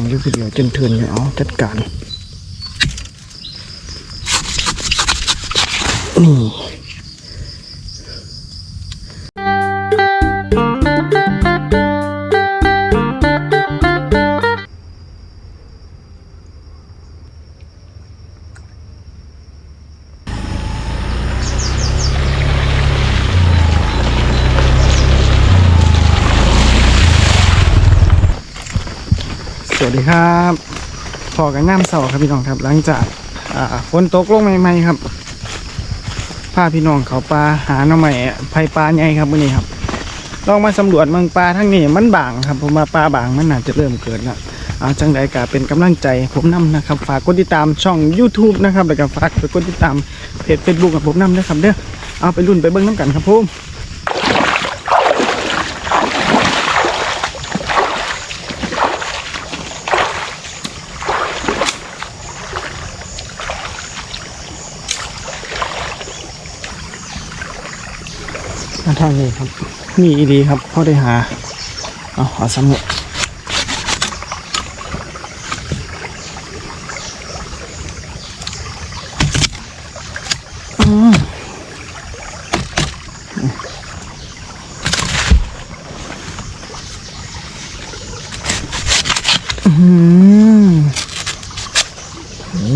งอยู่คนเดียวจนเถื่อนอยู่เอาจัดการ นี่ สวัสดีครับพอกันน้ำเสาครับพี่น้องครับ หลังจากฝนตกลงใหม่ๆครับพาพี่น้องเขาปลาหาหน่อไม้ไผ่ปลาใหญ่ครับวันนี้ครับลองมาสำรวจเมืองปลาทั้งนี้มันบางครับผมว่าปลาบางมันน่าจะเริ่มเกิดแล้วเอาจังใดกาเป็นกำลังใจผมนํนะครับ ฝากกดติดตามช่อง YouTube นะครับแล้วก็ฝากไปกดติดตามเพจ Facebook กับผมนํนะครับเด้อเอาไปรุ่นไปเบิ้งน้ำกันครับผม ทางนี้ครับนี่อีดีครับพอได้หา เอาหาสมุดอืมอืม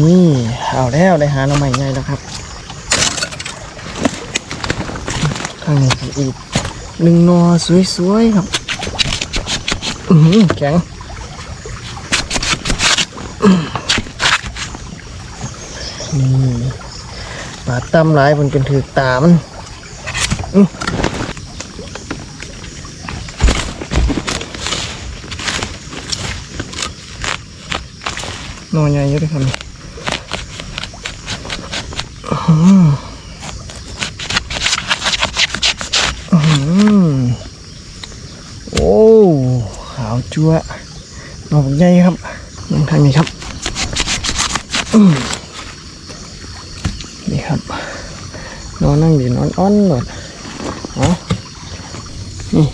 นี่เอาแล้วได้หาเราใหม่ใหญ่แล้วครับ ข้างในครับอีกหนึ่งนอสวยๆครับ อือหือแข็งนี่ปลาตั้มหลายบนจนถือตามันอื้อนใหญ่เยอะเลยครับนี่อื้อหือ อืมโอ้ขาว จัวหนอกใหญ่ครับลงทางนี้ครับนี่ครับนอนนั่งดีนอนอ้อนหมดเอานี่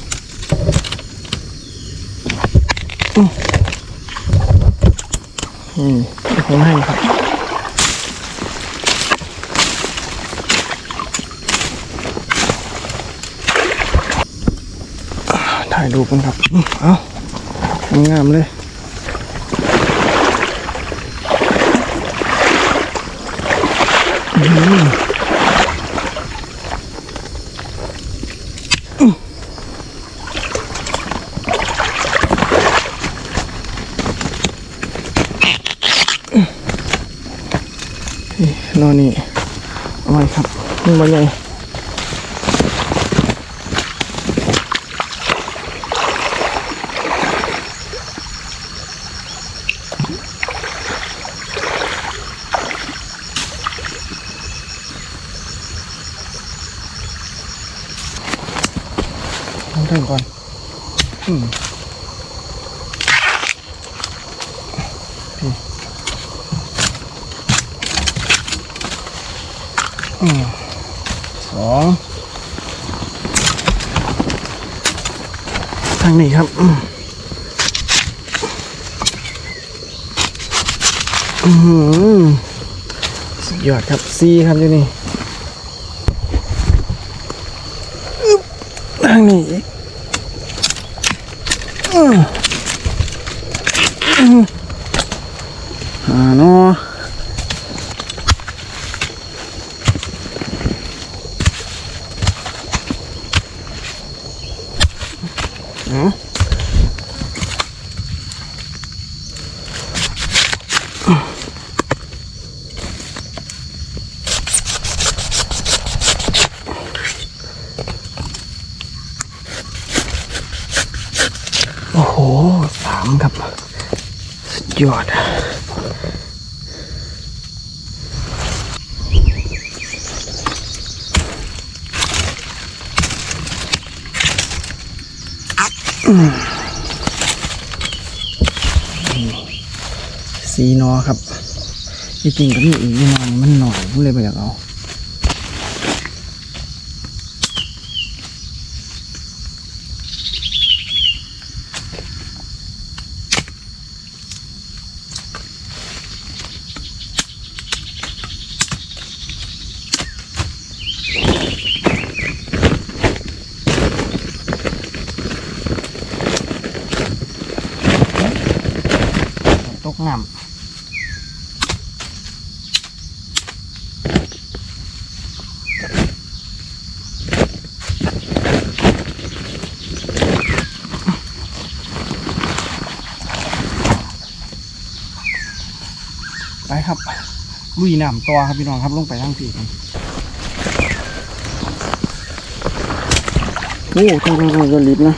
อืมอืมผมให้ครับถ่ายรูปกันครับ เอ้า งามเลยนี่นอนนี่เอาไว้ครับนี่บอใหญ่ ต้องถึงก่อน อืมนี่อืม สองทางนี้ครับอืมสุดยอดครับซีครับอยู่นี่ทางนี้ อ่าเนาะ เนาะโอ้โหสามครับ สุดยอดอืม สีนอครับที่จริงก็มีอีกนิดหน่อยมันหน่อยผมเลยไปอยากเอา งามไปครับลุยน้ำตัวครับพี่น้องครับลงไปทางผีกันโอ้ต้องต้องต้องลิบนะ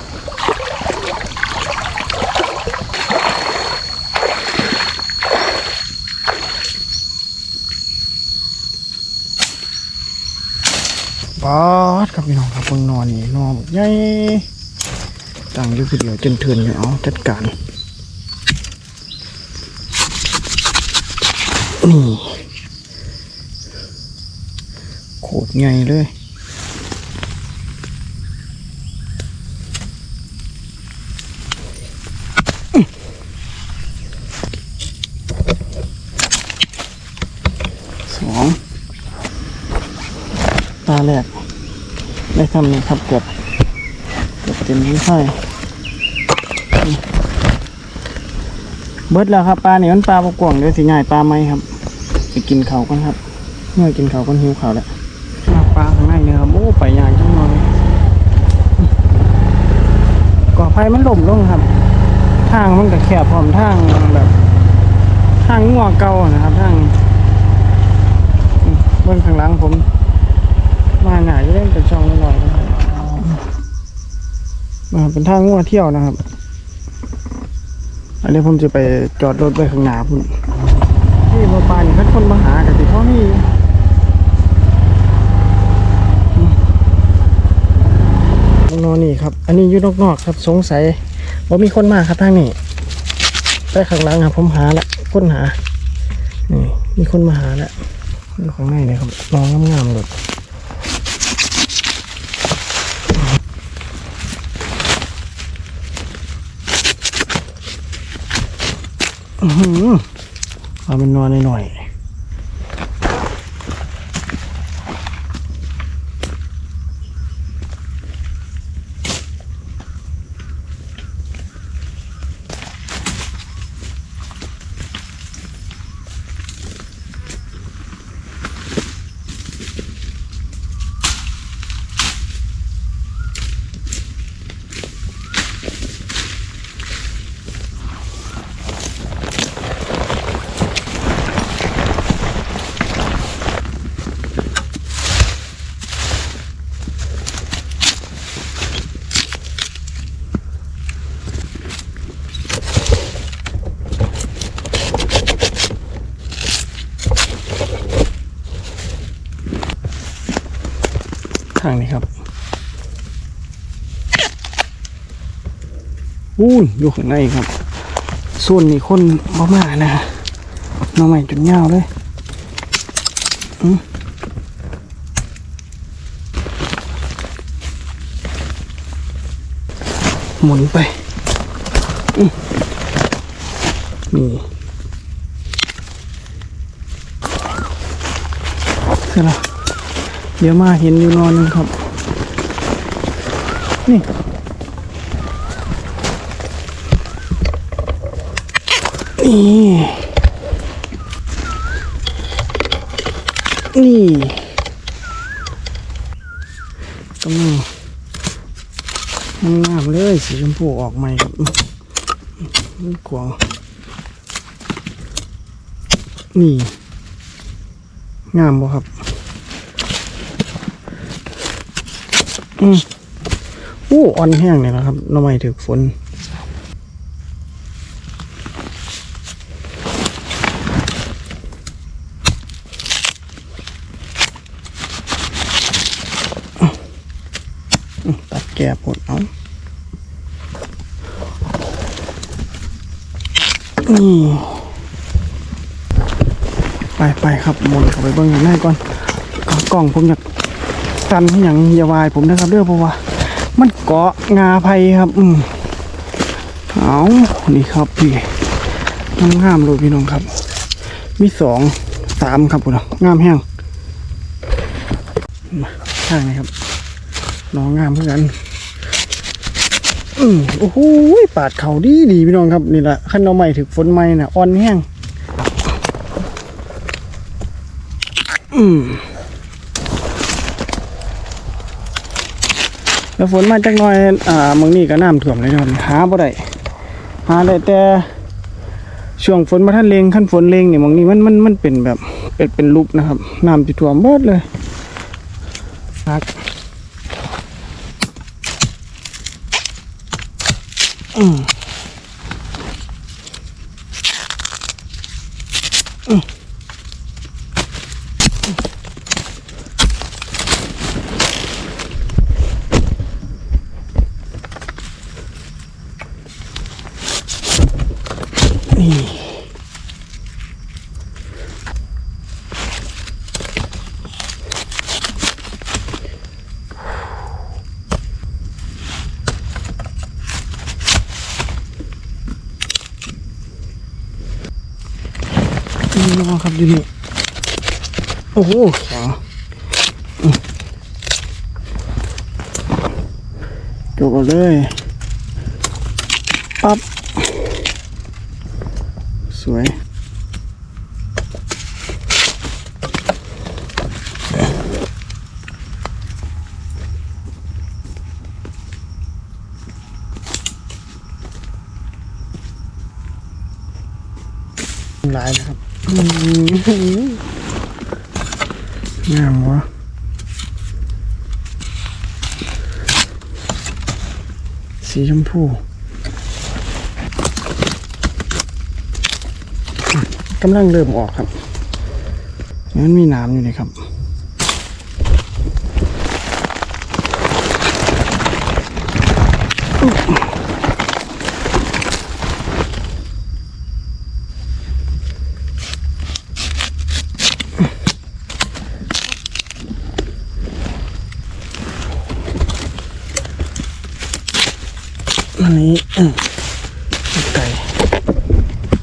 บอสครับพี่น้องครับ เพิ่งนอนนี่นอนใหญ่ตั้งอยู่ผู้เดียวจนเทือนเลยเอาจัดการนี่โคตรใหญ่เลยสองตาแรก ได้ทำนี่ครับกดกดเต็มที่ไส้เบิดแล้วครับปลาเนี่ยมันปลาปกว่างเดี๋ยวสิง่ายปลาไหมครับไปกินเขากันครับเมื่อกินเขากันหิวเขาแล้วปลาข้างในเนี่ยครับโอ้ไปยากจังเลยก่อไฟมันหล่มลงครับ ทางมันก็แคบพร้อมทางแบบทางงัวเก่านะครับทางเบื้องข้างหลังผม มาหนาจะเล่นเป็นช่องลอยนะครับมาเป็นทางงัวเที่ยวนะครับ อันนี้ผมจะไปจอดรถไว้ข้างหน้าพุ่นที่มาปานี่คัดคนมาหากันติพ่อนี่นอนนี่ครับ อันนี้อยู่นอกๆครับ สงสัยว่ามีคนมาครับทางนี้แต่ข้างหลังครับผมหาละค้นหา นี่มีคนมาหาละข้างในเนี่ยครับน้องงามๆเลย อื้อหือ เอาเป็นนอนหน่อย ทางนี้ครับอู้นอยู่ข้างในครับ ส่วนนี้คนบ่มานะน้องใหม่จนยาวเลยอืมหมุนไปมนี่เสร็จแล้ว เดี๋ยวมาเห็นอยู่นอนนึงครับ นี่นี่นี่กำลังงามเลยสีชมพูออกใหม่ครับนี่กวางนี่ งามบ่ครับ อืมอู้อ่อนแห้งเนี่ยนะครับน้ำไม่ถึกฝนตัดแก่ผลเอานี่ไปไปครับหมนเข้าไปเบิ้งอย่างแน่ก่อนกล่องผมอยาก สันอย่างอย่าวายผมนะครับเด้องเพราะว่า มันเกาะงาไผ่ครับ อืมเอานี่ครับพี่งามๆเลยพี่น้องครับ มีสองสามครับคุณงามแห้งมาข้างนี้ครับน้องงามเพื่อนกันอืมโอ้โหปาดเขาดีดีพี่น้องครับนี่แหละขั้นเอาใหม่ถึกฝนใหม่น่ะอ่อนแห้งอืม แล้วฝนมาจักหน่อยอ่ามึงนี่ก็น้ำท่วมเลยครับหาบ่ได้หาได้แต่ช่วงฝนมาท่านเลงขั้นฝนเลงเนี่ยมองนี่มันมันมันเป็นแบบเป็นเป็นลูกนะครับน้ำจะท่วมเบิดเลยนักอืม นี่นี่นอครับดูนี่โอ้โหแข็งอืมจบเอาเลยปั๊บ สวยหลายนะครับอืมงามวะสีชมพู กำลังเริ่มออกครับ มันมีน้ำอยู่นะครับ อันนี้อืมไก่อืม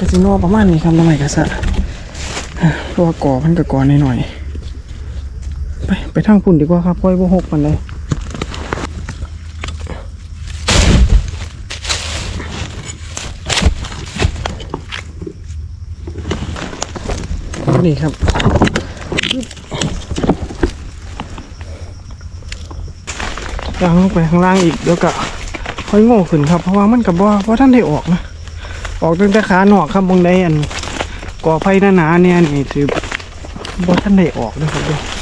กระสิโนประมาณนี้ครับน้ำใหม่กระสะตัวก่อพันกับก่อหน่อยๆไปไปทางปุ่นดีกว่าครับค่อยบ่หกมันเลยนี่ครับย่างลงไปข้างล่างอีกเดี๋ยวก็ค่อยโง่ขึ้นครับ เพราะว่ามันกับว่าว่าท่านได้ออกนะ ออกตั้งแต่ขาหนอกครับบงได้อันก่อไฟหนาๆเนี่ยนี่ถือว่าท่านได้ออกนะครับเด้อ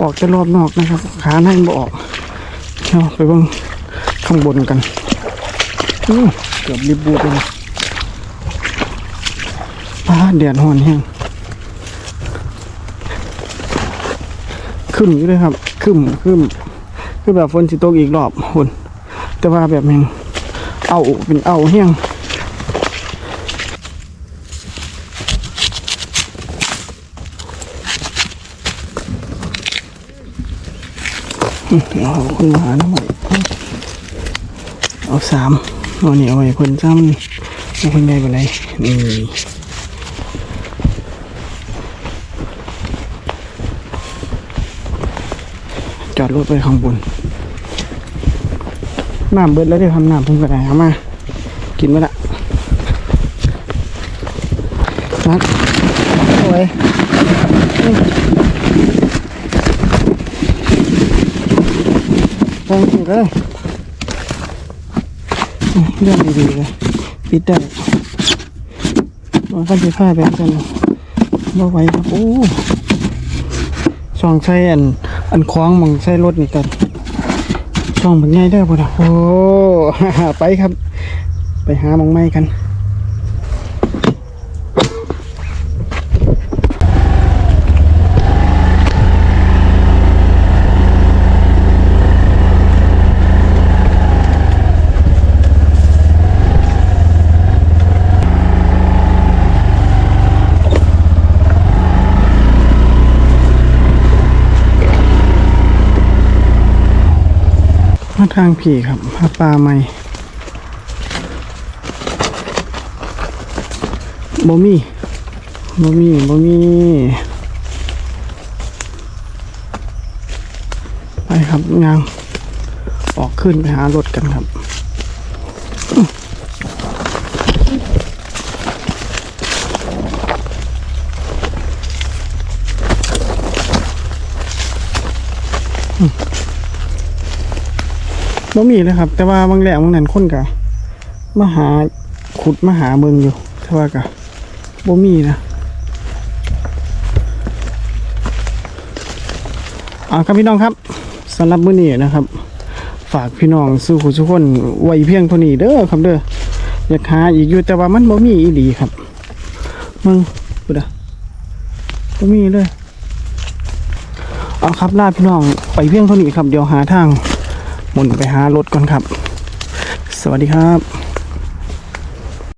ออกจะรอบนอกนะครับ ขาในบ่ออกเอาไปบิ่งข้างบนกันเกือบรีบบูดเลยป้าแดดหอนแห้งขึ้นอยู่เลยครับ ขึ้นขึ้นคือแบบฝนสิตกอีกรอบคนแต่ว่าแบบแหงเอาเป็นเอาแห้ง เอาคุณหาหน่อยเอาสามเอาเนี่ยเอาไว้เพิ่นซ้ำเอาคนใหญ่ไปเลยนี่จอดรถไปข้างบนน้ำเบิดแล้วเดี๋ยวทำน้ำพุ่งกระไดเอามา กินมาละนัดเอาไว้นี่ ตั้งถึงเลยเรื่องดีๆเลยปิดได้มันก็จะผ้าแบบนั้นบ่ไหวครับโอ้ช่องใช้อัน อันคล้องมองใช้รถนี่กันช่องมันง่ายได้อบ่ล่ะโอ้ไปครับ ไปหามองไม้กัน มาทางผีครับหาปลาใหม่บ่มีบ่มีบ่มีไปครับยางออกขึ้นไปหารถกันครับ บ่มีเลยครับ แต่ว่าบางแหล่บางนั้นคนกะมาหาขุดมาหาเมืองอยู่แต่ว่ากะบ่มีนะอ่าครับพี่น้องครับสำหรับมื้อนี้นะครับ ฝากพี่น้องสู้ผู้ทุกคนไว้เพียงเท่านี้เด้อครับเด้ออยากหาอีกอยู่แต่ว่ามันบ่มีอีหลีครับมึงพูดอะบ่มีเลยเอาครับลาพี่น้องไปเพียงเท่านี้ครับเดี๋ยวหาทาง มุนไปหารถก่อนครับ สวัสดีครับ